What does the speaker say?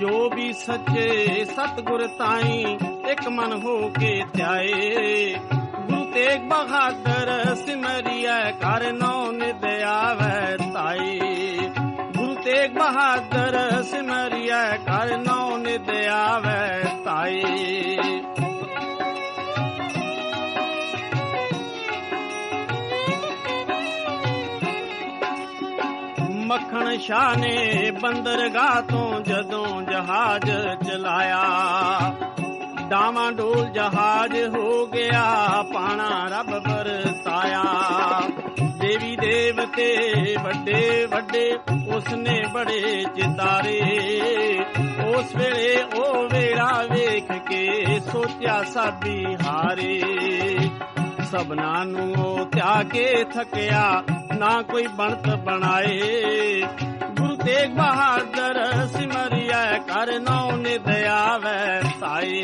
ਜੋ ਵੀ ਸੱਚੇ ਸਤਗੁਰ ਤਾਈ ਇੱਕ ਮਨ ਹੋ ਕੇ ਧਿਆਏ। ਗੁਰੂ ਤੇਗ ਬਹਾਦਰ ਸਿਮਰਿਆ ਕਰ ਨੌ ਨਿਦ ਆਵੈ ਤਾਈ। ਗੁਰੂ ਤੇਗ ਬਹਾਦਰ ਸਿਮਰਿਆ ਕਰ ਨੌ ਨਿਦ ਆਵੈ ਮੱਖਣ ਸ਼ਾਹ ਨੇ ਬੰਦਰਗਾਹ ਤੋਂ ਜਦੋਂ ਜਹਾਜ਼ ਚਲਾਇਆ। ਡਾਵਾਂ ਡੋਲ ਜਹਾਜ਼ ਹੋ ਗਿਆ, ਪਾਣਾ ਰੱਬ ਵਰਤਾਇਆ। ਦੇਵੀ ਦੇਵਤੇ ਵੱਡੇ ਵੱਡੇ, ਉਸਨੇ ਬੜੇ ਚਿਤਾਰੇ। ਉਸ ਵੇਲੇ ਉਹ ਵੇੜਾ ਵੇਖ ਕੇ ਸੋਚਿਆ ਸਾਬੀ ਹਾਰੇ। ਸਭਨਾ ਨੂੰ ਉਹ ਤਿਆਗ ਕੇ ਥਕਿਆ, ਨਾ ਕੋਈ ਬਣਤ ਬਣਾਏ। ਗੁਰੂ ਤੇਗ ਬਹਾਦਰ ਸਿਮਰਿਆ ਕਰ ਨੌ ਨਿਦ ਆਵੈ ਸਾਈ